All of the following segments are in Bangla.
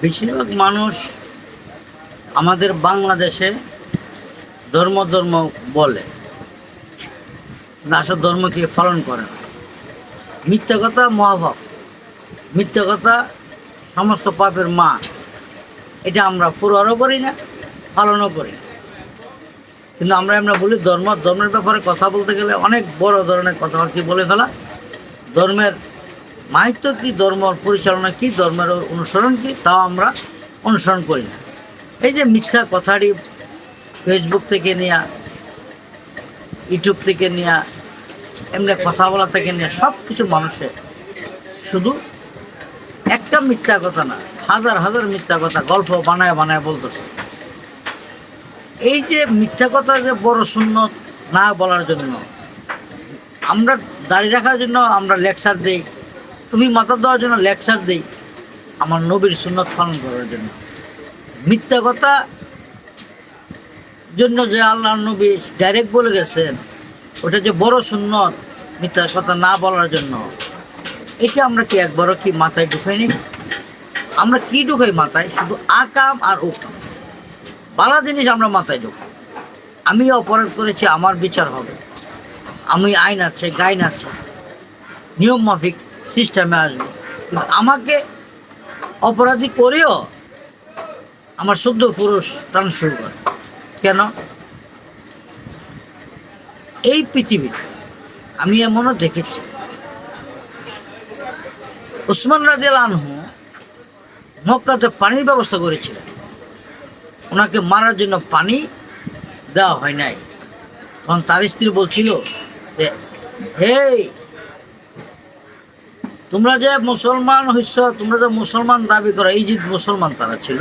বেশিরভাগ মানুষ আমাদের বাংলাদেশে ধর্ম ধর্ম বলে। আসল ধর্মকে পালন করে না। মিথ্যা কথা মহাভাব। মিথ্যা কথা সমস্ত পাপের মা। এটা আমরা পুরোরও করি না, পালনও করি না। কিন্তু আমরা আমরা বলি ধর্ম, ধর্মের ব্যাপারে কথা বলতে গেলে অনেক বড় ধরনের কথাবার্তা বলে ফেলা। ধর্মের মাহিত্য কি, ধর্ম পরিচালনা কি, ধর্মের অনুসরণ কি, তাও আমরা অনুসরণ করি না। এই যে মিথ্যা কথাটি ফেসবুক থেকে নেওয়া ইউটিউব থেকে নেওয়া এমনি কথা বলা থেকে নেওয়া সব কিছু মানুষের। শুধু একটা মিথ্যা কথা না, হাজার হাজার মিথ্যা কথা, গল্প বানায় বানায় বলতেছে। এই যে মিথ্যা কথা যে বড় শূন্য না বলার জন্য, আমরা দাঁড়িয়ে রাখার জন্য আমরা লেকচার দেই তুমি মাথা দেওয়ার জন্য লেকচার দেই। আমার নবীর সুন্নত পালন করার জন্য। মিথ্যা কথা জন্য যে আল্লাহ নবী ডাইরেক্ট বলে গেছেন, ওটা যে বড় সুন্নত, মিথ্যা কথা না বলার জন্য। এটা আমরা কি একবারও কি মাথায় ঢুকাই নি আমরা কি ঢুকাই মাথায়? শুধু আকাম আর উকাম। বালা জিনিস আমরা মাথায় ঢুকাই। আমি অপরাধ করেছি, আমার বিচার হবে। আমি আইন আছে, গাইন আছে। নিয়ম মাফিক সিস্টেমে আসবে। কিন্তু আমাকে অপরাধী করেও আমার শুদ্ধ পুরুষ টান শুরু করে। কেন? এই পৃথিবীতে আমি এমনও দেখেছি, উসমান রাজিয়াল আনহু মক্কাতে পানির ব্যবস্থা করেছিলেন। ওনাকে মারার জন্য পানি দেওয়া হয় নাই। তখন তার স্ত্রী বলছিল যে, হেই তোমরা যে মুসলমান হইছ, তোমরা যে মুসলমান দাবি করো, এই যে মুসলমান তারা ছিল।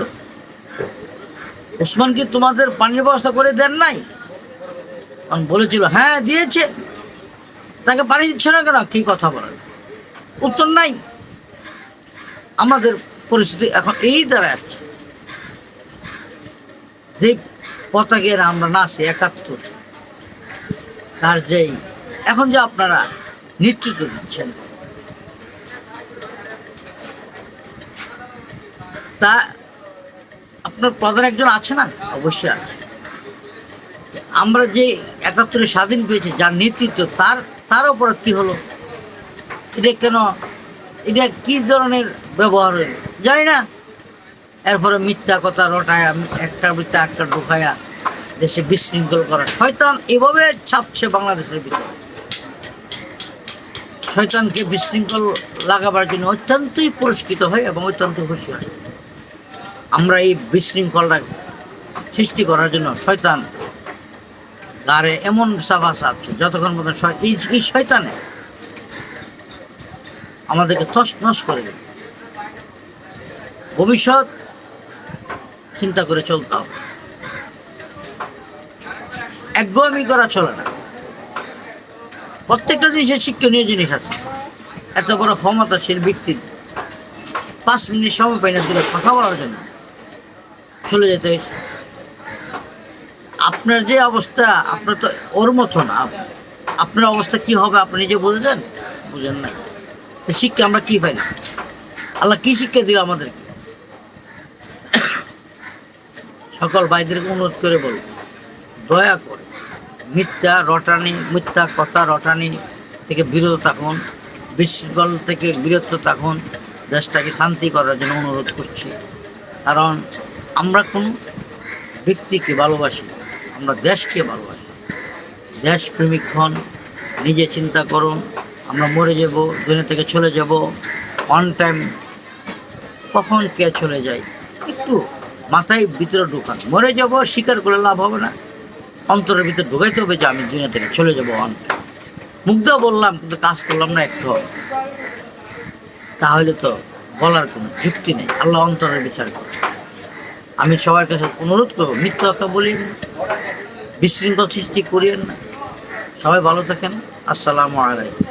উসমান কি তোমাদের পানির ব্যবস্থা করে দেন নাই? বলেছিল হ্যাঁ দিয়েছে। তাকে পানি দিচ্ছে না কেন? কি কথা বলেন? উত্তর নাই। আমাদের পরিস্থিতি এখন এই দ্বারা আছে। যে পতাকের আমরা নাচি, একাত্তর। তার যেই, এখন যে আপনারা নেতৃত্ব দিচ্ছেন। তা আপনার প্রধান একজন আছে না? অবশ্যই আমরা যে একাত্তরে স্বাধীন পেয়েছি যার নেতৃত্ব তার তার উপর কি হলো? এটা কেন, এটা কি ধরনের ব্যবহার হলো? জানি না। এরপরে মিথ্যা কথা রটায়া, একটা মিথ্যা, একটা ঢুকায়া, দেশে বিশৃঙ্খল করা। শয়তান এভাবে ছাপছে বাংলাদেশের ভিতরে। শয়তানকে বিশৃঙ্খল লাগাবার জন্য অত্যন্তই পুরস্কৃত হয় এবং অত্যন্ত খুশি হয়। আমরা এই বিশৃঙ্খলটা সৃষ্টি করার জন্য শয়তান গাড়ে এমন সাফা চাপছে যতক্ষণ পর্যন্ত এই শয়তানে আমাদেরকে তস নস করে দেবে। ভবিষ্যৎ চিন্তা করে চলতে হবে। একগমি করা চলে না। প্রত্যেকটা জিনিসের শিক্ষণীয় জিনিস আছে। এত বড় ক্ষমতাশীল ব্যক্তি পাঁচ মিনিট সময় পাই না কথা বলার জন্য। চলে যেতে হয়েছে। আপনার যে অবস্থা, আপনার তো ওর মতো না আপনার অবস্থা কি হবে আপনি নিজে বুঝেছেন? বুঝেন না। তো শিক্ষা আমরা কি পাইনি আল্লাহ কি শিক্ষা দিল আমাদেরকে? সকল ভাইদেরকে অনুরোধ করে বলব, দয়া করে মিথ্যা রটানি, মিথ্যা কথা রটানি থেকে বিরত থাকুন বিশৃঙ্খল থেকে বিরত থাকুন, দেশটাকে শান্তি করার জন্য অনুরোধ করছি। কারণ আমরা কোন ব্যক্তিকে ভালোবাসি, আমরা দেশকে ভালোবাসি। দেশপ্রেমিক হন, নিজে চিন্তা করুন, আমরা মরে যাব, দুনিয়া থেকে চলে যাব অন টাইম কখন কে চলে যায়? একটু মাথায় ভিতরে ঢুকান। মরে যাব স্বীকার করে লাভ হবে না। অন্তরের ভিতরে ঢুকাইতে হবে যে আমি দুনিয়া থেকে চলে যাব অন টাইম মুগ্ধ বললাম, কিন্তু কাজ করলাম না একটু। তাহলে তো বলার কোনো যুক্তি নেই। আল্লাহ অন্তরের বিচার করে আমি সবার কাছে অনুরোধ করব, মিথ্যা কথা বলি বিশৃঙ্খল সৃষ্টি করিয়েন। সবাই ভালো থাকেন। আসসালামু আলাইকুম।